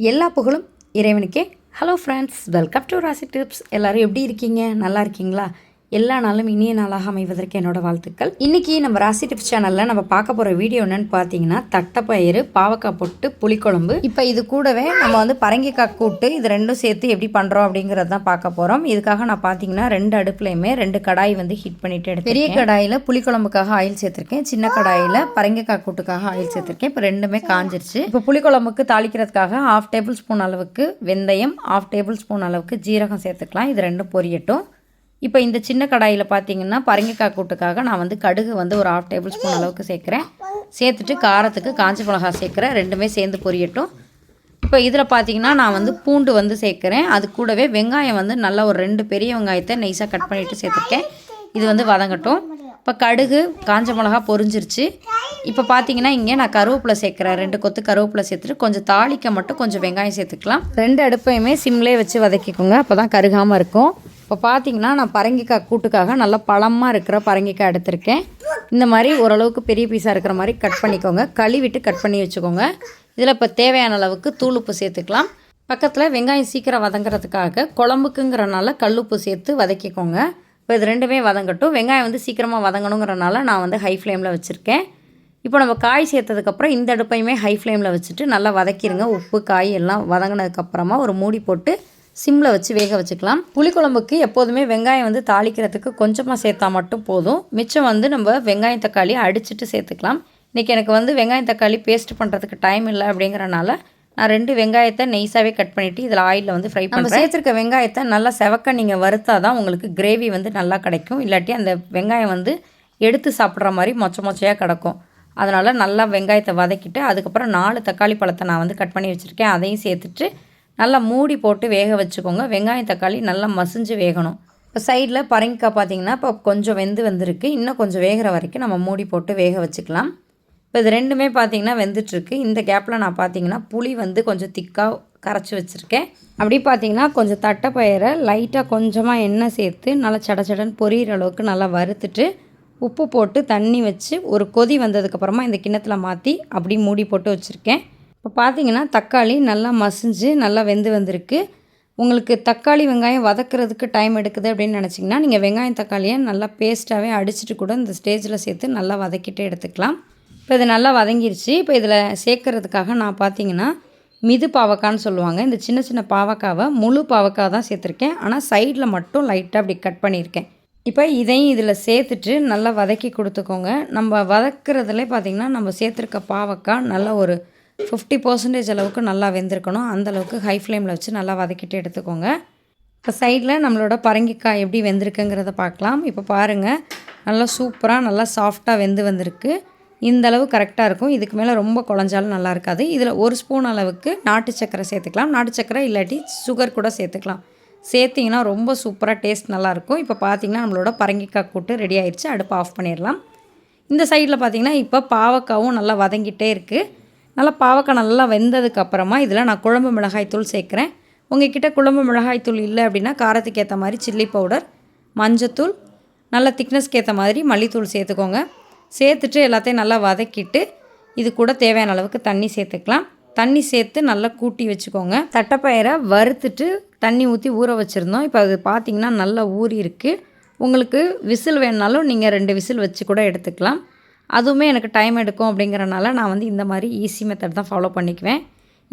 எல்லா புகழும் இறைவனுக்கே. Hello friends welcome to Rasi tips எல்லோரும் எப்படி இருக்கீங்க? நல்லா இருக்கீங்களா? எல்லா நாளும் இனிய நாளாக அமைவதற்கு என்னோட வாழ்த்துக்கள். இன்றைக்கி நம்ம ராசி டிப்ஸ் சேனலில் நம்ம பார்க்க போகிற வீடியோ என்னன்னு பார்த்தீங்கன்னா தட்டைப்பயிறு பாவக்காய் போட்டு புளிக்குழம்பு. இப்போ இது கூடவே நம்ம வந்து பரங்கிக்காய் கூட்டு இது ரெண்டும் சேர்த்து எப்படி பண்ணுறோம் அப்படிங்கிறது தான் பார்க்க போகிறோம் இதுக்காக நான் பார்த்தீங்கன்னா ரெண்டு அடுப்புலையுமே ரெண்டு கடாய் வந்து ஹீட் பண்ணிட்டு எடுத்து பெரிய கடாயில் புளிக்குழம்புக்காக ஆயில் சேர்த்துருக்கேன். சின்ன கடாயில் பரங்கிக்காய் கூட்டுக்காக ஆயில் சேர்த்துருக்கேன். இப்போ ரெண்டுமே காஞ்சிருச்சு. இப்போ புளிக்குழம்புக்கு தாளிக்கிறதுக்காக ஹாஃப் டேபிள் ஸ்பூன் அளவுக்கு வெந்தயம் ஹாஃப் டேபிள் ஸ்பூன் அளவுக்கு ஜீரகம் சேர்த்துக்கலாம். இது ரெண்டும் பொரியட்டும். இப்போ இந்த சின்ன கடாயில் பார்த்தீங்கன்னா பரங்கிக்காய் கூட்டுக்காக நான் வந்து கடுகு வந்து ஒரு ஹாஃப் டேபிள் ஸ்பூன் அளவுக்கு சேர்க்குறேன். சேர்த்துட்டு காரத்துக்கு காஞ்ச மிளகா சேர்க்குறேன். ரெண்டுமே சேர்ந்து பொரியட்டும். இப்போ இதில் பார்த்தீங்கன்னா நான் வந்து பூண்டு வந்து சேர்க்குறேன். அது கூடவே வெங்காயம் வந்து நல்லா ஒரு ரெண்டு பெரிய வெங்காயத்தை நைஸாக கட் பண்ணிவிட்டு சேர்த்துருக்கேன். இது வந்து வதங்கட்டும். இப்போ கடுகு காஞ்ச மிளகா பொரிஞ்சிருச்சு. இப்போ பார்த்தீங்கன்னா இங்கே நான் கருவேப்பிலை சேர்க்குறேன். ரெண்டு கொத்து கருவேப்பிலை சேர்த்துட்டு கொஞ்சம் தாளிக்க மட்டும் கொஞ்சம் வெங்காயம் சேர்த்துக்கலாம். ரெண்டு அடுப்பையுமே சிம்லேயே வச்சு வதக்கிக்கோங்க. அப்போ தான் கருகாமல் இருக்கும். இப்போ பார்த்தீங்கன்னா நான் பரங்கிக்காய் கூட்டுக்காக நல்லா பழமாக இருக்கிற பரங்கிக்காய் எடுத்திருக்கேன். இந்த மாதிரி ஓரளவுக்கு பெரிய பீஸாக இருக்கிற மாதிரி கட் பண்ணிக்கோங்க. கழுவிட்டு கட் பண்ணி வச்சுக்கோங்க. இதில் இப்போ தேவையான அளவுக்கு தூள் உப்பு சேர்த்துக்கலாம். பக்கத்தில் வெங்காயம் சீக்கிரம் வதங்குறதுக்காக குழம்புக்குங்கிறனால கல்லுப்பு சேர்த்து வதக்கிக்கோங்க. இப்போ இது ரெண்டுமே வதங்கட்டும். வெங்காயம் வந்து சீக்கிரமாக வதங்கணுங்கிறனால நான் வந்து ஹை ஃப்ளேமில் வச்சுருக்கேன். இப்போ நம்ம காய் சேர்த்ததுக்கப்புறம் இந்த அடுப்பையுமே ஹை ஃப்ளேமில் வச்சுட்டு நல்லா வதக்கிடுங்க உப்பு காய் எல்லாம் வதங்கினதுக்கப்புறமா ஒரு மூடி போட்டு சிம்மில் வச்சு வேக வச்சுக்கலாம். புளிக்குழம்புக்கு எப்போதுமே வெங்காயம் வந்து தாளிக்கிறதுக்கு கொஞ்சமாக சேர்த்தா மட்டும் போதும். மிச்சம் வந்து நம்ம வெங்காயம் தக்காளி அடிச்சுட்டு சேர்த்துக்கலாம். இன்றைக்கி எனக்கு வந்து வெங்காயம் தக்காளி பேஸ்ட் பண்ணுறதுக்கு டைம் இல்லை அப்படிங்கிறனால நான் ரெண்டு வெங்காயத்தை நெய்ஸாகவே கட் பண்ணிவிட்டு இதில் ஆயிலில் வந்து ஃப்ரை பண்ணி சேர்த்துருக்க வெங்காயத்தை நல்லா செவக்க நீங்கள் வறுத்தா தான் உங்களுக்கு கிரேவி வந்து நல்லா கிடைக்கும். இல்லாட்டி அந்த வெங்காயம் வந்து எடுத்து சாப்பிட்ற மாதிரி மொச்ச மொச்சையாக கிடக்கும். அதனால் நல்லா வெங்காயத்தை வதக்கிட்டு அதுக்கப்புறம் நாலு தக்காளி பழத்தை நான் வந்து கட் பண்ணி வச்சுருக்கேன். அதையும் சேர்த்துட்டு நல்லா மூடி போட்டு வேக வச்சுக்கோங்க. வெங்காயம் தக்காளி நல்லா மசிஞ்சு வேகணும். இப்போ சைடில் பரங்கிக்காய் பார்த்தீங்கன்னா இப்போ கொஞ்சம் வெந்து வந்திருக்கு. இன்னும் கொஞ்சம் வேகிற வரைக்கும் நம்ம மூடி போட்டு வேக வச்சுக்கலாம். இப்போ இது ரெண்டுமே பார்த்தீங்கன்னா வெந்துட்டுருக்கு. இந்த கேப்பில் நான் பார்த்தீங்கன்னா புளி வந்து கொஞ்சம் திக்காக கரைச்சி வச்சுருக்கேன். அப்படி பார்த்தீங்கன்னா கொஞ்சம் தட்டைப்பயிரை லைட்டாக கொஞ்சமாக எண்ணெய் சேர்த்து நல்லா சட சடன்னு பொரியிற அளவுக்கு நல்லா வறுத்துட்டு உப்பு போட்டு தண்ணி வச்சு ஒரு கொதி வந்ததுக்கப்புறமா இந்த கிண்ணத்தில் மாற்றி அப்படி மூடி போட்டு வச்சுருக்கேன். இப்போ பார்த்தீங்கன்னா தக்காளி நல்லா மசிஞ்சு நல்லா வெந்து வந்திருக்கு. உங்களுக்கு தக்காளி வெங்காயம் வதக்கிறதுக்கு டைம் எடுக்குது அப்படின்னு நினச்சிங்கன்னா நீங்கள் வெங்காயம் தக்காளியை நல்லா பேஸ்ட்டாகவே அடிச்சுட்டு கூட இந்த ஸ்டேஜில் சேர்த்து நல்லா வதக்கிட்டு எடுத்துக்கலாம். இப்போ இது நல்லா வதங்கிருச்சு. இப்போ இதில் சேர்க்கறதுக்காக நான் பார்த்தீங்கன்னா மிது பாவக்கான்னு சொல்லுவாங்க. இந்த சின்ன சின்ன பாவக்காவை முழு பாவக்காய் தான் சேர்த்துருக்கேன். ஆனால் சைடில் மட்டும் லைட்டாக அப்படி கட் பண்ணியிருக்கேன். இப்போ இதையும் இதில் சேர்த்துட்டு நல்லா வதக்கி கொடுத்துக்கோங்க. நம்ம வதக்கிறதுலே பார்த்திங்கன்னா நம்ம சேர்த்துருக்க பாவக்காய் நல்லா ஒரு ஃபிஃப்டி பர்சன்டேஜ் அளவுக்கு நல்லா வெந்திருக்கணும். அந்தளவுக்கு ஹை ஃப்ளேமில் வச்சு நல்லா வதக்கிட்டு எடுத்துக்கோங்க. இப்போ சைடில் நம்மளோட பரங்கிக்காய் எப்படி வெந்திருக்குங்கிறத பார்க்கலாம். இப்போ பாருங்கள் நல்லா சூப்பராக நல்லா சாஃப்டாக வெந்து வந்திருக்கு. இந்த அளவு கரெக்டாக இருக்கும். இதுக்கு மேலே ரொம்ப குழஞ்சாலும் நல்லா இருக்காது. இதில் ஒரு ஸ்பூன் அளவுக்கு நாட்டு சக்கரை சேர்த்துக்கலாம். நாட்டு சக்கரை இல்லாட்டி சுகர் கூட சேர்த்துக்கலாம். சேர்த்திங்கன்னா ரொம்ப சூப்பராக டேஸ்ட் நல்லாயிருக்கும் இப்போ பார்த்தீங்கன்னா நம்மளோட பரங்கிக்காய் கூட்டு ரெடி ஆயிடுச்சு அடுப்பு ஆஃப் பண்ணிடலாம். இந்த சைடில் பார்த்திங்கன்னா இப்போ பாவக்காவும் நல்லா வதங்கிட்டே இருக்குது நல்லா பாவக்காய் நல்லா வெந்ததுக்கு அப்புறமா இதில் நான் குழம்பு மிளகாய்த்தூள் சேர்க்குறேன் சேர்க்குறேன். கிட்டே குழம்பு மிளகாய்த்தூள் இல்லை அப்படின்னா காரத்துக்கு ஏற்ற மாதிரி சில்லி பவுடர் மஞ்சத்தூள் நல்ல திக்னஸ்க்கு ஏற்ற மாதிரி மல்லித்தூள் சேர்த்துக்கோங்க. சேர்த்துட்டு எல்லாத்தையும் நல்லா வதக்கிட்டு இது கூட தேவையான அளவுக்கு தண்ணி சேர்த்துக்கலாம். தண்ணி சேர்த்து நல்லா கூட்டி வச்சுக்கோங்க. தட்டைப்பயிரை வறுத்துட்டு தண்ணி ஊற்றி ஊற வச்சுருந்தோம். இப்போ அது பார்த்திங்கன்னா நல்லா ஊறி இருக்குது உங்களுக்கு விசில் வேணுனாலும் நீங்கள் ரெண்டு விசில் வச்சு கூட எடுத்துக்கலாம். அதுவுமே எனக்கு டைம் எடுக்கும் அப்படிங்கிறனால நான் வந்து இந்த மாதிரி ஈஸி மெத்தட் தான் ஃபாலோ பண்ணிக்குவேன்.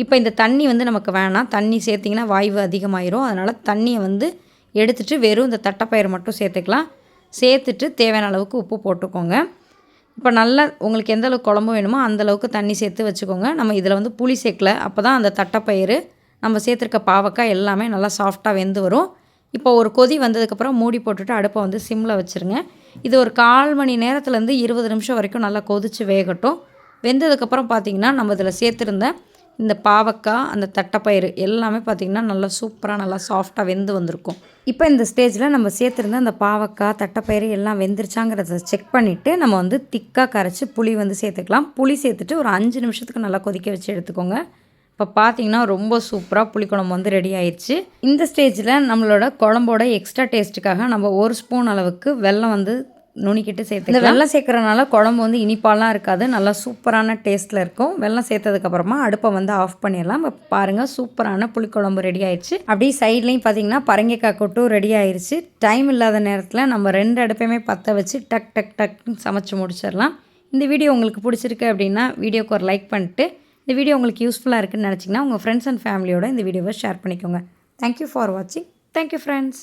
இப்போ இந்த தண்ணி வந்து நமக்கு வேணாம். தண்ணி சேர்த்திங்கன்னா வாய்வு அதிகமாயிரும். அதனால் தண்ணியை வந்து எடுத்துகிட்டு வெறும் இந்த தட்டைப்பயிறு மட்டும் சேர்த்துக்கலாம். சேர்த்துட்டு தேவையான அளவுக்கு உப்பு போட்டுக்கோங்க. இப்போ நல்லா உங்களுக்கு எந்த அளவுக்கு குழம்பு வேணுமோ அந்தளவுக்கு தண்ணி சேர்த்து வச்சுக்கோங்க. நம்ம இதில் வந்து புளி சேர்க்கல. அப்போ தான் அந்த தட்டைப்பயிறு நம்ம சேர்த்துருக்க பாவக்காய் எல்லாமே நல்லா சாஃப்டாக வெந்து வரும். இப்போ ஒரு கொதி வந்ததுக்கப்புறம் மூடி போட்டுட்டு அடுப்பை வந்து சிம்மில் வச்சுருங்க. இது ஒரு கால் மணி நேரத்துலேருந்து இருபது நிமிஷம் வரைக்கும் நல்லா கொதித்து வேகட்டும். வெந்ததுக்கப்புறம் பார்த்திங்கன்னா நம்ம இதில் சேர்த்துருந்த இந்த பாவக்காய் அந்த தட்டைப்பயிறு எல்லாமே பார்த்திங்கன்னா நல்லா சூப்பராக நல்லா சாஃப்டாக வெந்து வந்திருக்கும். இப்போ இந்த ஸ்டேஜில் நம்ம சேர்த்துருந்த அந்த பாவக்காய் தட்டைப்பயிறு எல்லாம் வெந்துருச்சாங்கிறத செக் பண்ணிவிட்டு நம்ம வந்து திக்காக கரைச்சி புளி வந்து சேர்த்துக்கலாம். புளி சேர்த்துட்டு ஒரு அஞ்சு நிமிஷத்துக்கு நல்லா கொதிக்க வச்சு எடுத்துக்கோங்க. இப்போ பார்த்தீங்கன்னா ரொம்ப சூப்பராக புளிக்குழம்பு வந்து ரெடி ஆயிடுச்சு. இந்த ஸ்டேஜில் நம்மளோட குழம்போட எக்ஸ்ட்ரா டேஸ்ட்டுக்காக நம்ம ஒரு ஸ்பூன் அளவுக்கு வெள்ளம் வந்து நுணுக்கிட்டு சேர்த்து இந்த வெள்ளம் சேர்க்குறனால குழம்பு வந்து இனிப்பாலாம் இருக்காது. நல்லா சூப்பரான டேஸ்ட்டில் இருக்கும். வெள்ளம் சேர்த்ததுக்கப்புறமா அடுப்பை வந்து ஆஃப் பண்ணிடலாம். இப்போ பாருங்கள் சூப்பரான புளிக்குழம்பு ரெடி ஆயிடுச்சு. அப்படியே சைட்லேயும் பார்த்தீங்கன்னா பரங்கிக்காய் கொட்டும் ரெடி ஆயிடுச்சு டைம் இல்லாத நேரத்தில் நம்ம ரெண்டு அடுப்பையுமே பற்ற வச்சு டக் டக் டக்னு சமைச்சு முடிச்சிடலாம். இந்த வீடியோ உங்களுக்கு பிடிச்சிருக்கு அப்படின்னா வீடியோக்கு ஒரு லைக் பண்ணிட்டு இந்த வீடியோ உங்களுக்கு யூஸ்ஃபுல்லாக இருக்குன்னு நினச்சிங்கன்னா உங்கள் ஃப்ரெண்ட்ஸ் அண்ட் ஃபேமிலியோட இந்த வீடியோவை ஷேர் பண்ணிக்கோங்க. தேங்க்யூ ஃபார் வாட்சிங் தேங்க்யூ ஃப்ரெண்ட்ஸ்